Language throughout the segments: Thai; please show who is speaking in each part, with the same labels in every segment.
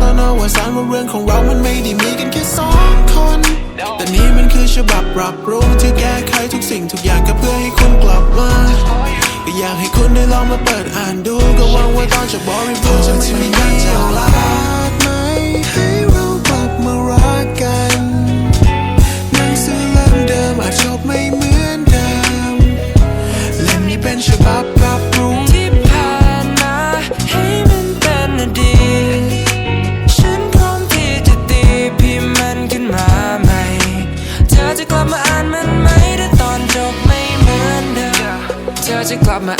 Speaker 1: มันน่าจะเขียนตอนอวสานว่าเรื่องของเรามันไม่ได้มีกันแค่สองคน แต่นี่มันคือฉบับปรับปรุงที่แก้ไขทุกสิ่งทุกอย่างก็เพื่อให้คุณกลับมาก็อยากให้คุณได้ลองมาเปิดอ่านดู ก็หวังว่าตอนจะบริบูรณ์จะไม่มีการจากลาไหมให้เรากลับมารักกันหนังสือเล่มเดิมอาจจบไม่เหมือนเดิมเล่มนี้เป็นฉบับ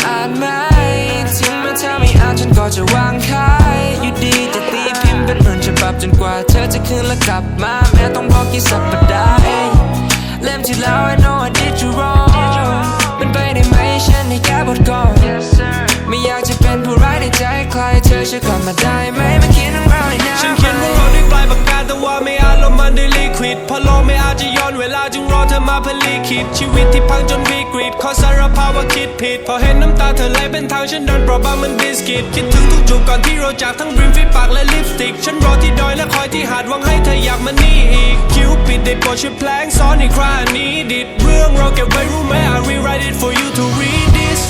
Speaker 2: อ่านไหมถึงแม้เธอไม่อ่านฉันก็จะวางขายอยู่ดีจะตีพิมพ์เป็นเหมือนฉบับจนกว่าเธอจะคืนและกลับมาแม้ต้องบอกกี่สัปดาห์เองเล่มที่แล้ว I know I did you wrong เป็นไปได้ไหมฉันให้แก้บทก่อนไม่อยากจะเป็นผู้ร้ายในใจใครเธอช่วยกลับมาได้ไหม เว
Speaker 3: ลาจึงรอเธอมาเพื่อลิขิตชีวิตที่พังจนวิกฤตขอสารภาพว่าคิดผิด พอเห็นน้ำตาเธอไหลเป็นทางฉันโดนเปราะบางเหมันบิสกิตคิดถึงทุกจูบก่อนที่เราจากทั้งริมฝีปากและลิปสติก ฉันรอที่ดอยและคอยที่หาดหวังให้เธออยากมานี่อีก คิวปิดได้โปรดช่วยแพลงซ้อนอีกครานี้ดิดเรื่องเราเก็บไว้รู้ไหม I rewrite it for you to read this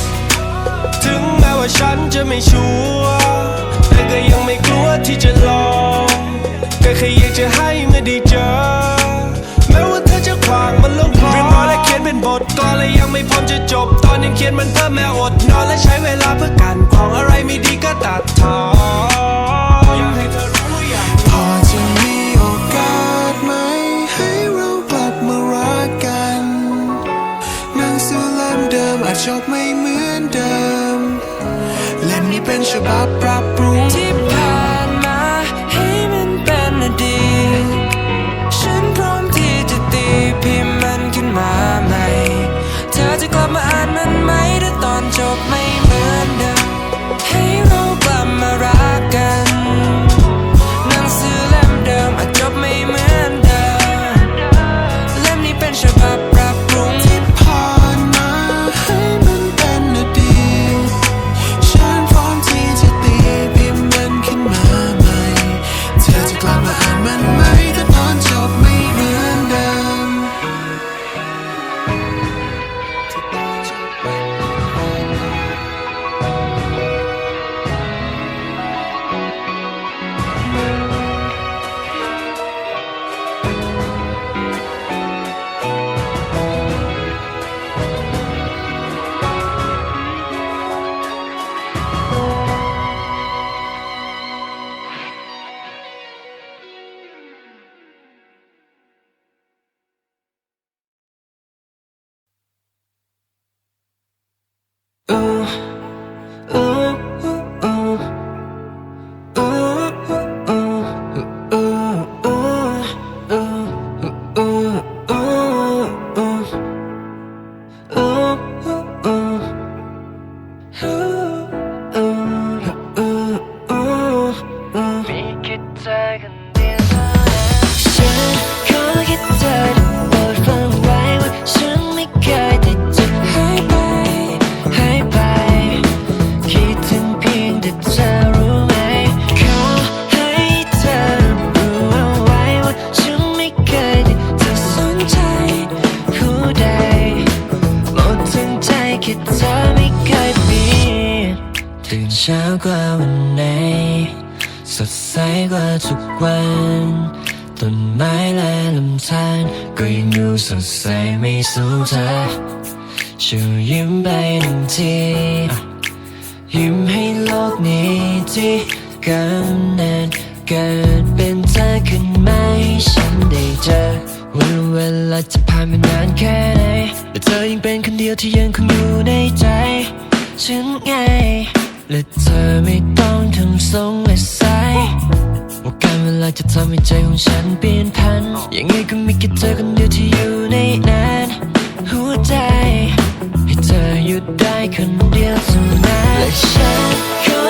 Speaker 3: ถึงแม้ว่าฉันจะไม่ชัวร์แต่ก็ยังไม่กลัวที่จะลองก็แค่อยากจะให้เมื่อได้เจอ ก่อนและยังไม่พร้อมจะจบ ตอนยังเขียนมันเพิ่มแม้อดนอนและใช้เวลาเพื่อการของอะไรไม่ดีก็ตัดทอนอยากให้เธอรู้ว่าอยาก
Speaker 1: พอจะมีโอกาสไหม ให้เรากลับมารักกันหนังสือเล่มเดิมอาจจบไม่เหมือนเดิม เล่มนี้เป็นฉบับปรับปรุง
Speaker 2: แค่เธอไม่เคยเปลี่ยนตื่นเช้ากว่าวันไหน สดใสกว่าทุกวันต้นไม้และลำธารก็ยังดูสดใสไม่สู้เธอช่วยยิ้มไปหนึ่งทียิ้มให้โลกนี้ที่กำเนิดเกิดเป็นเธอขึ้นมาให้ฉันได้เจอ วันเวลาจะผ่านไปนานแค่ไหนแต่เธอยังเป็นคนเดียวที่ยังคงอยู่ในใจฉันไงและเธอไม่ต้องทำทรงและสายว่าการเวลาจะทำให้ใจของฉันเปลี่ยนพันยังไงก็มีแค่เธอคนเดียวที่อยู่ในนั้นหัวใจ ให้เธอหยุดได้คนเดียวเท่านั้นและฉันขอ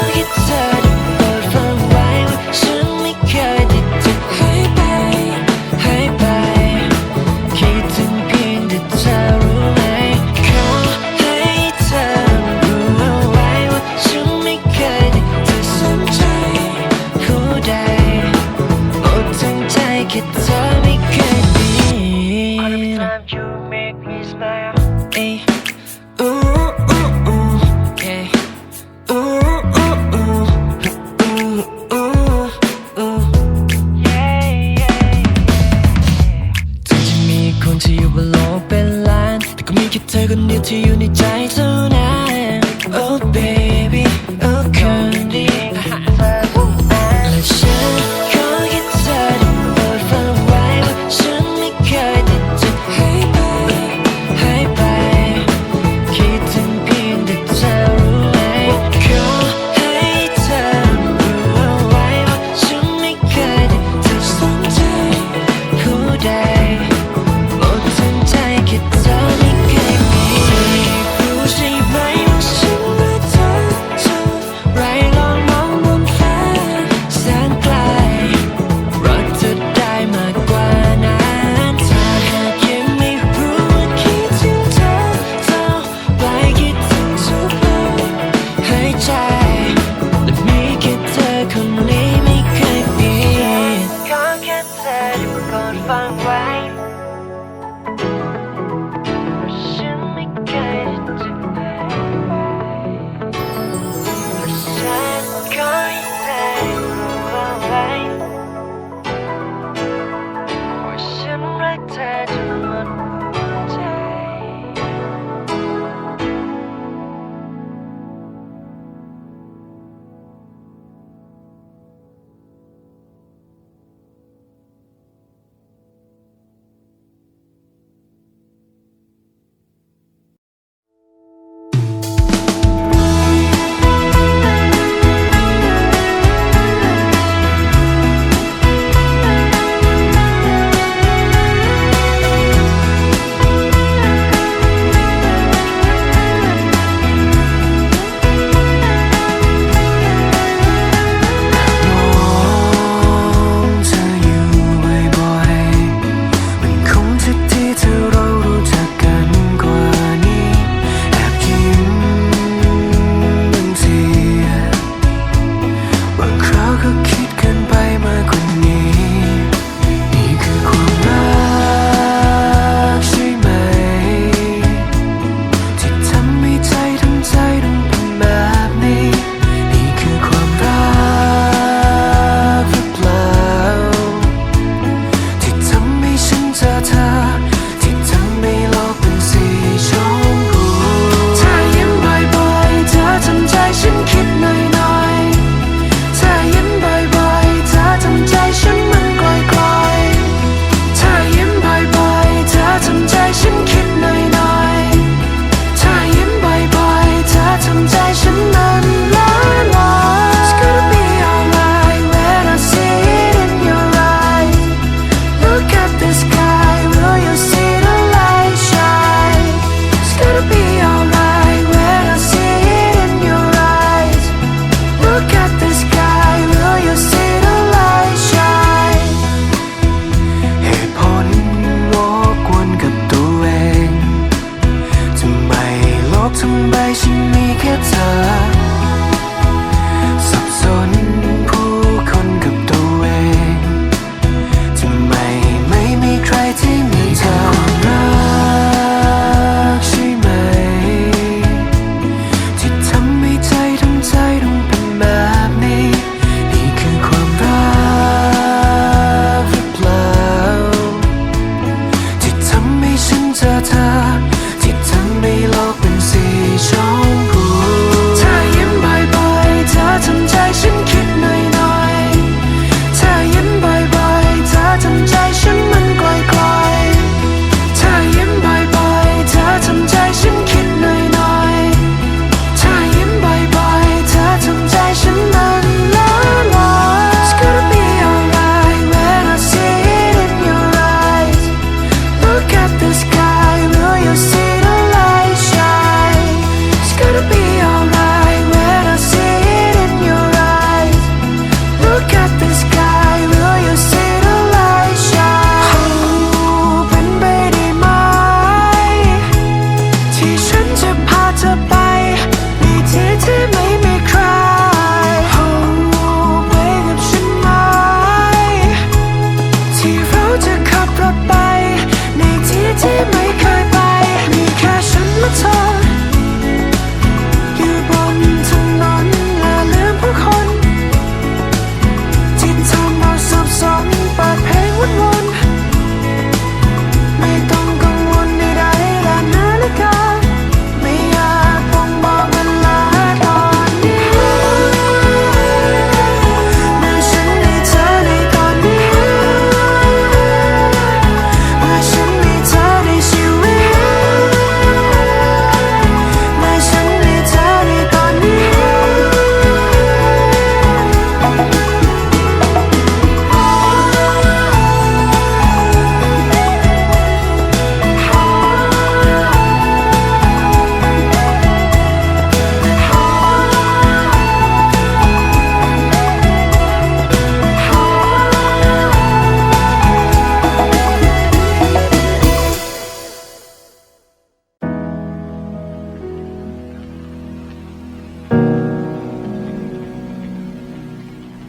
Speaker 2: ที่อยู่บนโลกเป็นล้าน แต่ก็มีแค่เธอคนเดียวที่อยู่ในใจเท่านั้น Oh baby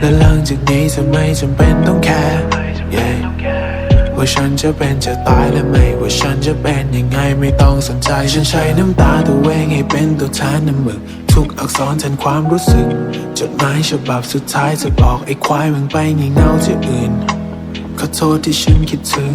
Speaker 4: และหลังจากนี้จะไม่จำเป็นต้องแคร์ yeah. ว่าฉันจะเป็นจะตายและไม่ ว่าฉันจะเป็นยังไงไม่ต้องสนใจ ฉันใช้น้ำตาตัวเองให้เป็นตัวแทนน้ำมึก ทุกอักษรแทนความรู้สึก จดหมายฉบับสุดท้ายจะบอกไอ้ควายมึงไปงี่เง่าที่อื่น ขอโทษที่ฉันคิดถึง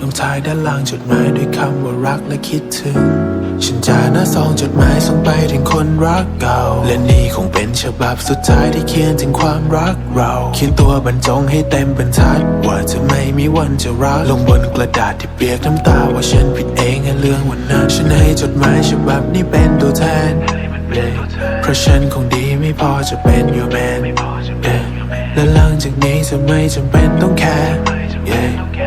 Speaker 4: ลงท้ายด้านล่างจดหมายด้วยคำว่ารักและคิดถึง ฉันจะหน้าซองจดหมายส่งไปถึงคนรักเก่า และนี่คงเป็นฉบับสุดท้ายที่เขียนถึงความรักเรา เขียนตัวบรรจงให้เต็มบรรทัด ว่าจะไม่มีวันจะรัก ลงบนกระดาษที่เปียกน้ำตาว่าฉันผิดเองในเรื่องวันนั้น ฉันให้จดหมายฉบับนี้เป็นตัวแทน เพราะฉันคงดีไม่พอจะเป็น your man yeah. และหลังจากนี้จะไม่จำเป็นต้องแคร์ yeah.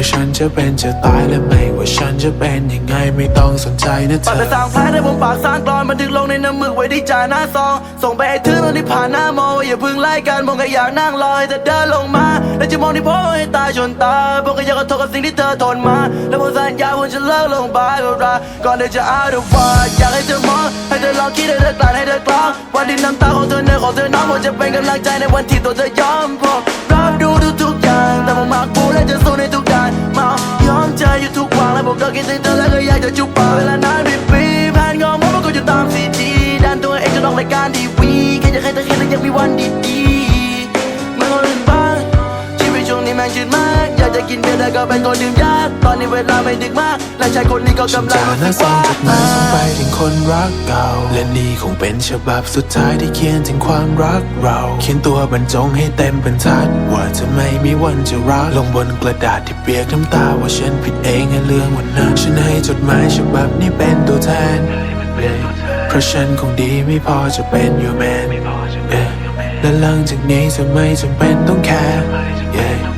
Speaker 4: ว่าฉันจะเป็นจะตายและไม่ว่าฉันจะเป็นยังไงไม่ต้องสนใจนะเธอ
Speaker 5: ปาก
Speaker 4: อ
Speaker 5: แต่สางแผลในบนปากสร้างกรอนบันทึกลงในน้ำมึกไว้ที่จ่าหน้าซอง ส่งไปให้ถึงตอนที่ผ่านหน้ามองอย่าพึ่งไล่กันมองแค่อยากนั่งรอให้เธอเดินลงมา แล้วจะมองที่พ่อให้ตายจนตายพวกก็อยากขอโทษกับสิ่งที่เธอทนมา แล้วพอสัญญาว่าจะเลิกลงไปก็รักก่อนที่จะอาเธอว่าอยากให้เธอมองให้เธอลองคิดให้เธอกลั่นให้เธอกลองวันที่น้ำตาของเธอเนื้อของเธอน้องผมจะเป็นกำลังใจในวันที่ตัวเธอยอมพอรับดูทุกๆอย่างแต่ผมมักพูดและจะสู้ในทุกด้านเมายอมใจอยู่ทุกวันและผมก็คิดถึงเธอและก็อยากจะจุบปากเวลา กินเบียร์แต่ก็เป็นคนดื่มยาก ตอนนี้เวลาไม่ดึกมาก และชายคนนี้ก็
Speaker 4: ฉัน
Speaker 5: กำลั
Speaker 4: จะ
Speaker 5: งรู้
Speaker 4: หน้า
Speaker 5: สึก
Speaker 4: ซอง
Speaker 5: ว่า
Speaker 4: จดหมายส่งไปถึงคนรักเก่า และนี่คงเป็นฉบับสุดท้ายที่เขียนถึงความรักเรา เขียนตัวบรรจงให้เต็มบรรทัด ว่าจะไม่มีวันจะรัก ลงบนกระดาษที่เปียกน้ำตาว่าฉันผิดเองในเรื่องวันนั้น ฉันให้จดหมายฉบับนี้เป็นตัวแทน เพราะฉันคงดีไม่พอจะเป็น your man yeah. และหลังจากนี้จะไม่จำเป็นต้องแคร์ yeah.